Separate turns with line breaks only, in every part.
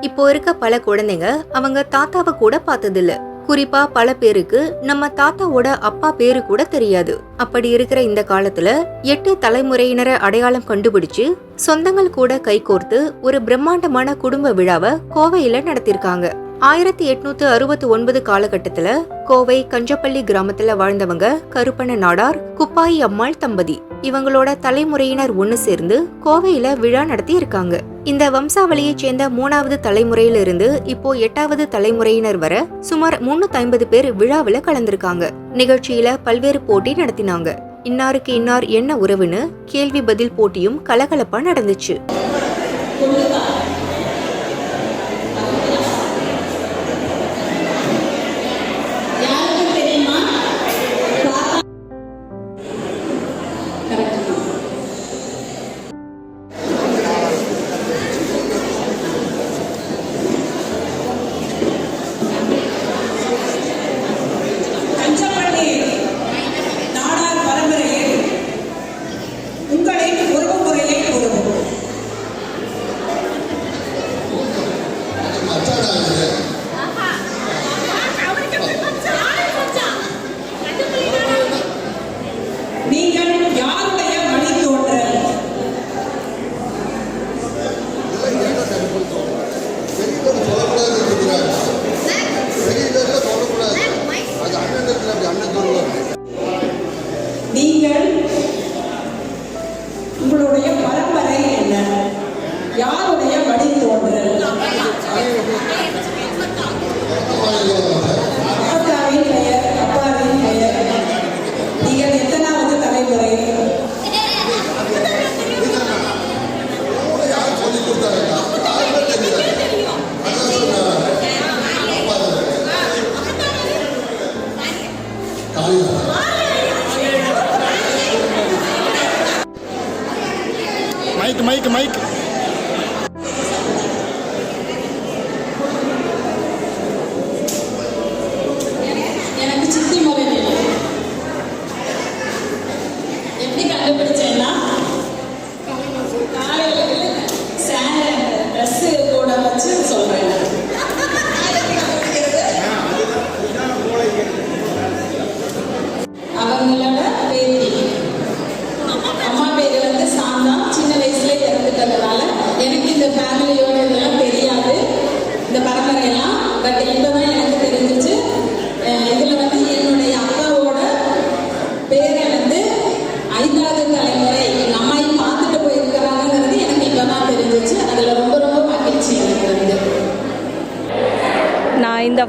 இப்போ இருக்க பல குழந்தைங்க அவங்க தாத்தாவை கூட பார்த்ததில்ல. குறிப்பா பல பேருக்கு நம்ம தாத்தாவோட அப்பா பேரு கூட தெரியாது. அப்படி இருக்கிற இந்த காலத்துல எட்டு தலைமுறையினரை அடையாளம் கண்டுபிடிச்சு சொந்தங்கள் கூட கைகோர்த்து ஒரு பிரம்மாண்டமான குடும்ப விழாவை கோவையில நடத்திருக்காங்க. ஆயிரத்தி எட்நூத்து அறுபத்தி ஒன்பது காலகட்டத்துல கோவை கஞ்சப்பள்ளி கிராமத்துல வாழ்ந்தவங்க கருப்பண்ண நாடார் குப்பாயி அம்மாள் தம்பதி. இவங்களோட தலைமுறையினர் ஒன்று சேர்ந்து கோவையில விழா நடத்தி இருக்காங்க இந்த வம்சாவளியைச் சேர்ந்த மூணாவது தலைமுறையிலிருந்து இப்போ எட்டாவது தலைமுறையினர் வர சுமார் முன்னூத்தி ஐம்பது பேர் விழாவில் கலந்திருக்காங்க. நிகழ்ச்சியில பல்வேறு போட்டி நடத்தினாங்க. இன்னாருக்கு இன்னார் என்ன உறவுன்னு கேள்வி பதில் போட்டியும் கலகலப்பா நடந்துச்சு.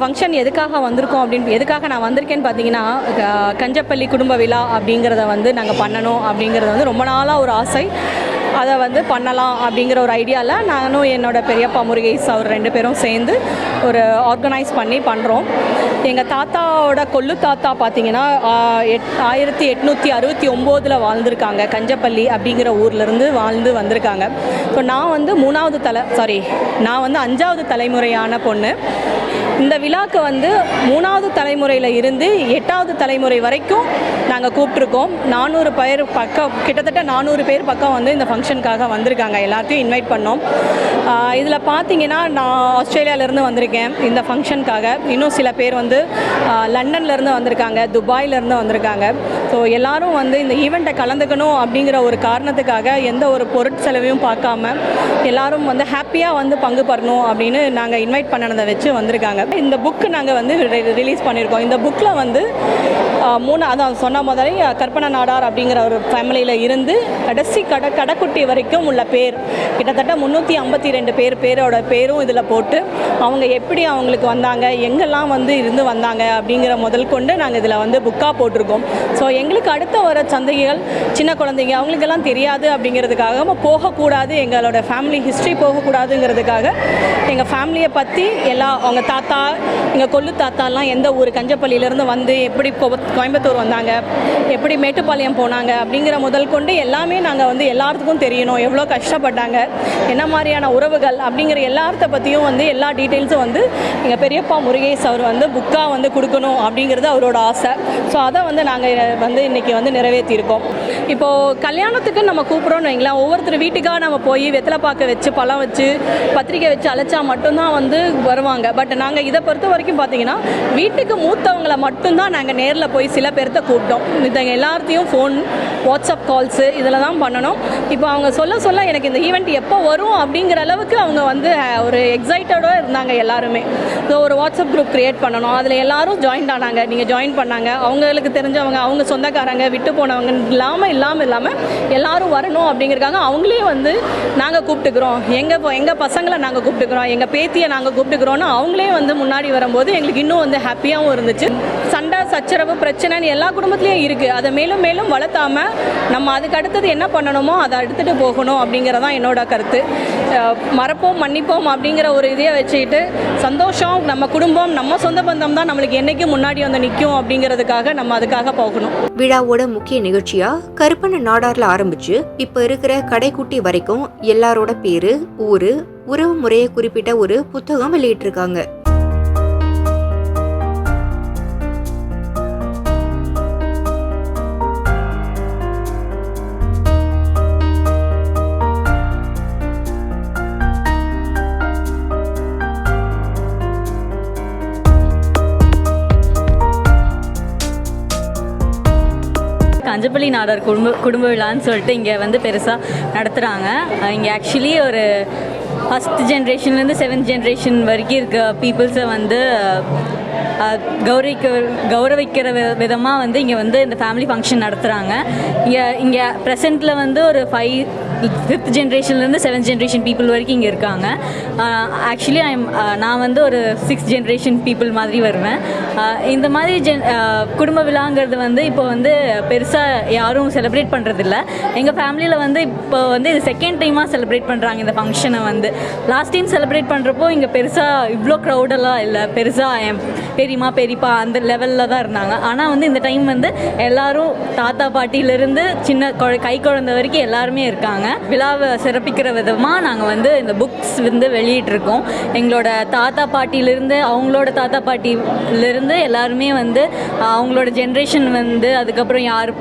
ஃபங்க்ஷன் எதுக்காக வந்திருக்கோம் அப்படின்னு எதுக்காக நான் வந்திருக்கேன்னு பார்த்தீங்கன்னா கஞ்சப்பள்ளி குடும்ப விழா அப்படிங்கிறத வந்து நாங்கள் பண்ணணும் அப்படிங்கிறது வந்து ரொம்ப நாளாக ஒரு ஆசை. அதை வந்து பண்ணலாம் அப்படிங்கிற ஒரு ஐடியாவில் நானும் என்னோட பெரியப்பா முருகேஸ் அவர் ரெண்டு பேரும் சேர்ந்து ஒரு ஆர்கனைஸ் பண்ணி பண்ணுறோம் எங்கள் தாத்தாவோட கொல்லு தாத்தா பார்த்தீங்கன்னா எட் ஆயிரத்தி எட்நூற்றி அறுபத்தி ஒம்போதில் வாழ்ந்திருக்காங்க. கஞ்சப்பள்ளி அப்படிங்கிற ஊர்லேருந்து வாழ்ந்து வந்திருக்காங்க. ஸோ நான் வந்து மூணாவது தலை சாரி நான் வந்து அஞ்சாவது தலைமுறையான பொண்ணு. இந்த விழாக்கு வந்து மூணாவது தலைமுறையில் இருந்து எட்டாவது தலைமுறை வரைக்கும் நாங்கள் கூப்பிட்ருக்கோம் நானூறு பேர் பக்கம் கிட்டத்தட்ட நானூறு பேர் பக்கம் வந்து இந்த ஃபங்க்ஷனுக்காக வந்திருக்காங்க. எல்லாத்தையும் இன்வைட் பண்ணோம். இதில் பார்த்தீங்கன்னா நான் ஆஸ்திரேலியாவிலேருந்து வந்திருக்கேன் இந்த ஃபங்க்ஷனுக்காக. இன்னும் சில பேர் வந்து லண்டன்லேருந்து வந்திருக்காங்க துபாயிலேருந்து வந்திருக்காங்க. ஸோ எல்லாரும் வந்து இந்த ஈவெண்ட்டை கலந்துக்கணும் அப்படிங்கிற ஒரு காரணத்துக்காக எந்த ஒரு பொருட்செலவையும் பார்க்காம எல்லாரும் வந்து ஹாப்பியாக வந்து பங்கு பெறணும் அப்படின்னு நாங்கள் இன்வைட் பண்ணதை வச்சு வந்திருக்காங்க இந்த புக்கு நாங்கள் வந்து ரிலீஸ் பண்ணியிருக்கோம் இந்த புக்கில் வந்து மூணு அதான் சொன்ன முதலே கற்பனை நாடார் அப்படிங்கிற ஒரு ஃபேமிலியில் இருந்து கடைசி கட கடைக்குட்டி வரைக்கும் உள்ள பேர் கிட்டத்தட்ட முந்நூற்றி ஐம்பத்தி ரெண்டு பேர் பேரோட பேரும் இதில் போட்டு அவங்க எப்படி அவங்களுக்கு வந்தாங்க எங்கெல்லாம் வந்து இருந்து வந்தாங்க அப்படிங்கிற முதல் கொண்டு நாங்கள் இதில் வந்து புக்காக போட்டிருக்கோம். ஸோ எங்களுக்கு அடுத்த வர சந்ததிகள் சின்ன குழந்தைங்க அவங்களுக்கெல்லாம் தெரியாது அப்படிங்கிறதுக்காக நம்ம போகக்கூடாது எங்களோட ஃபேமிலி ஹிஸ்ட்ரி போகக்கூடாதுங்கிறதுக்காக எங்கள் ஃபேமிலியை பற்றி எல்லா அவங்க தாத்தா எங்கள் கொள்ளு தாத்தாலாம் எந்த ஊர் கஞ்சப்பள்ளியிலேருந்து வந்து எப்படி கோயம்புத்தூர் வந்தாங்க எப்படி மேட்டுப்பாளையம் போனாங்க அப்படிங்கிற முதல் கொண்டு எல்லாமே நாங்கள் வந்து எல்லாத்துக்கும் தெரியணும். எவ்வளோ கஷ்டப்பட்டாங்க என்ன மாதிரியான உறவுகள் அப்படிங்கிற எல்லாத்த பற்றியும் வந்து எல்லா டீட்டெயில்ஸும் வந்து எங்கள் பெரியப்பா முருகேஷ் அவர் வந்து புக்காக வந்து கொடுக்கணும் அப்படிங்கிறது அவரோட ஆசை. ஸோ அதை வந்து நாங்கள் வந்து இன்றைக்கி வந்து நிறைவேற்றியிருக்கோம். இப்போது கல்யாணத்துக்கு நம்ம கூப்பிட்றோன்னு வைங்களேன் ஒவ்வொருத்தர் வீட்டுக்காக நம்ம போய் வெத்தலை பாக்க வச்சு பழம் வச்சு பத்திரிக்கை வச்சு அழைச்சா மட்டும்தான் வந்து வருவாங்க. பட் நாங்கள் இதை பொறுத்த வரைக்கும் பார்த்தீங்கன்னா வீட்டுக்கு மூத்தவங்களை மட்டும்தான் நாங்கள் நேரில் போய் சில பேர்த்த கூப்பிட்டோம். மித்தவங்க எல்லாத்தையும் ஃபோன் வாட்ஸ்அப் கால்ஸு இதில் தான் பண்ணணும். இப்போ அவங்க சொல்ல சொல்ல எனக்கு இந்த ஈவெண்ட் எப்போ வரும் அப்படிங்கிற அளவுக்கு அவங்க வந்து ஒரு எக்ஸைட்டடாக இருந்தாங்க எல்லாருமே. ஸோ ஒரு வாட்ஸ்அப் குரூப் க்ரியேட் பண்ணணும். அதில் எல்லாரும் ஜாயின் ஆனாங்க. நீங்கள் ஜாயின் பண்ணாங்க. அவங்களுக்கு தெரிஞ்சவங்க அவங்க சொந்தக்காரங்க விட்டு போனவங்க இல்லாமல் இல்லாமல் இல்லாமல் எல்லாரும் வரணும் அப்படிங்கிறக்காக அவங்களே வந்து நாங்கள் கூப்பிட்டுக்கிறோம். எங்கள் எங்கள் பசங்களை நாங்கள் கூப்பிட்டுக்கிறோம். எங்கள் பேத்தியை நாங்கள் கூப்பிட்டுக்கிறோன்னு அவங்களே வந்து முன்னாடி வரும்போது எங்களுக்கு இன்னும் வந்து ஹாப்பியாகவும் இருந்துச்சு. சச்சரவு பிரச்சனைன்னு எல்லா குடும்பத்துலேயும் இருக்குது அதை மேலும் மேலும் வளர்த்தாம நம்ம அதுக்கு அடுத்தது என்ன பண்ணணுமோ அதை எடுத்துகிட்டு போகணும் அப்படிங்கிறதான் என்னோட கருத்து. மறப்போம் மன்னிப்போம் அப்படிங்கிற ஒரு இதையை வச்சுக்கிட்டு சந்தோஷம் நம்ம குடும்பம் நம்ம சொந்த பந்தம் தான் நம்மளுக்கு என்னைக்கும் முன்னாடி வந்து நிற்கும் அப்படிங்கிறதுக்காக நம்ம அதுக்காக போகணும்.
விழாவோட முக்கிய நிகழ்ச்சியா கருப்பண்ண நாடார்ல ஆரம்பிச்சு இப்ப இருக்கிற கடைக்குட்டி வரைக்கும் எல்லாரோட பேரு ஊரு உறவு முறையை குறிப்பிட்ட ஒரு புத்தகம் வெளியிட்டிருக்காங்க.
பஞ்சப்பள்ளி நாடார் குடும்ப குடும்ப விழான்னு சொல்லிட்டு இங்கே வந்து பெருசாக நடத்துகிறாங்க இங்கே ஆக்சுவலி ஒரு ஃபஸ்ட் ஜென்ரேஷன்லேருந்து செவன்த் ஜென்ரேஷன் வரைக்கும் இருக்க பீப்புள்ஸை வந்து கௌரவிக்க கௌரவிக்கிற விதமாக வந்து இங்கே வந்து இந்த ஃபேமிலி ஃபங்க்ஷன் நடத்துகிறாங்க இங்கே இங்கே ப்ரெசென்ட்டில் வந்து ஒரு ஃபைவ் ஃபிஃப்த் ஜென்ரேஷன்லேருந்து செவன்த் ஜென்ரேஷன் பீப்புள் வரைக்கும் இங்கே இருக்காங்க. ஆக்சுவலி ஐம் நான் வந்து ஒரு சிக்ஸ்த் ஜென்ரேஷன் பீப்புள் மாதிரி வருவேன். இந்த மாதிரி ஜென் குடும்ப விழாங்கிறது வந்து இப்போ வந்து பெருசாக யாரும் செலிப்ரேட் பண்ணுறதில்ல எங்கள் ஃபேமிலியில் வந்து இப்போ வந்து இது செகண்ட் டைமாக செலிப்ரேட் பண்ணுறாங்க இந்த ஃபங்க்ஷனை வந்து. லாஸ்ட் டைம் செலிப்ரேட் பண்ணுறப்போ இங்கே பெருசாக இவ்வளோ க்ரௌடெல்லாம் இல்லை. பெருசாக என் பெரியம்மா பெரியப்பா அந்த லெவலில் தான் இருந்தாங்க. ஆனால் வந்து இந்த டைம் வந்து எல்லோரும் தாத்தா பாட்டியிலேருந்து சின்ன குழ கை குழந்தை வரைக்கும் எல்லாருமே இருக்காங்க. விழாவை சிறப்பிக்கிற விதமாக நாங்கள் வந்து இந்த புக்ஸ் வந்து வெளியிட்டிருக்கோம். எங்களோட தாத்தா பாட்டியிலேருந்து அவங்களோட தாத்தா பாட்டியிலேருந்து எல்லாருமே வந்து அவங்களோட ஜென்ரேஷன் வந்து அதுக்கப்புறம் யார்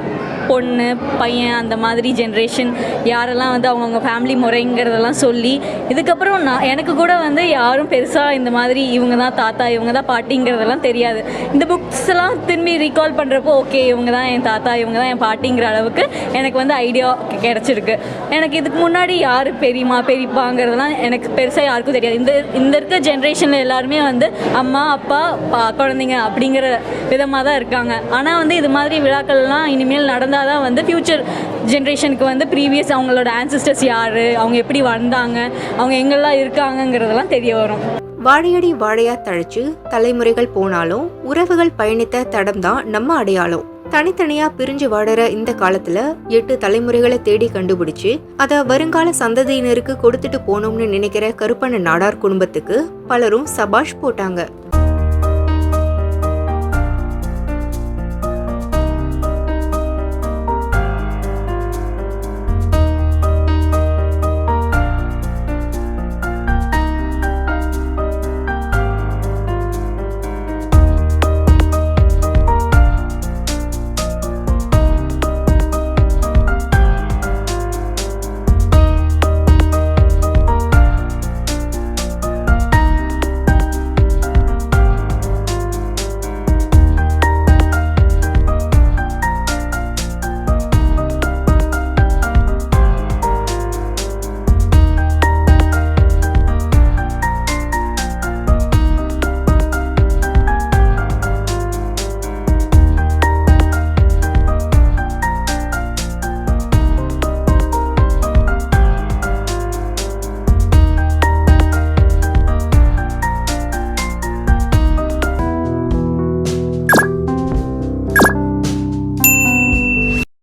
பொண்ணு பையன் அந்த மாதிரி ஜென்ரேஷன் யாரெல்லாம் வந்து அவங்கவுங்க ஃபேமிலி முறைங்கிறதெல்லாம் சொல்லி இதுக்கப்புறம் நான் எனக்கு கூட வந்து யாரும் பெருசாக இந்த மாதிரி இவங்க தான் தாத்தா இவங்க தான் பாட்டிங்கிறதெல்லாம் தெரியாது. இந்த புக்ஸ் எல்லாம் திரும்பி ரீகால் பண்ணுறப்போ ஓகே இவங்க தான் என் தாத்தா இவங்க தான் என் பாட்டிங்கிற அளவுக்கு எனக்கு வந்து ஐடியா கிடச்சிருக்கு. எனக்கு இதுக்கு முன்னாடி யார் பெரியம்மா பெரியப்பாங்கிறதெல்லாம் எனக்கு பெருசாக யாருக்கும் தெரியாது. இந்த இந்த இருக்க ஜென்ரேஷனில் எல்லாருமே வந்து அம்மா அப்பா பா குழந்தைங்க அப்படிங்கிற விதமாக தான் இருக்காங்க. ஆனால் வந்து இது மாதிரி விழாக்கள்லாம் இனிமேல் நடந்தால் தான் வந்து ஃப்யூச்சர் ஜென்ரேஷனுக்கு வந்து ப்ரீவியஸ் அவங்களோட ஆன்சிஸ்டர்ஸ் யார்? அவங்க எப்படி வந்தாங்க? அவங்க எங்கெல்லாம் இருக்காங்கங்கிறதெல்லாம் தெரிய வரும்.
வாழையடி வாழையா தழைச்சு தலைமுறைகள் போனாலும் உறவுகள் பயணித்த தடம் தான் நம்ம அடையாளம். தனித்தனியா பிரிஞ்சு வாடுற இந்த காலத்துல எட்டு தலைமுறைகளை தேடி கண்டுபிடிச்சு அத வருங்கால சந்ததியினருக்கு கொடுத்துட்டு போகணும்னு நினைக்கிற கருப்பண்ண நாடார் குடும்பத்துக்கு பலரும் சபாஷ் போட்டாங்க.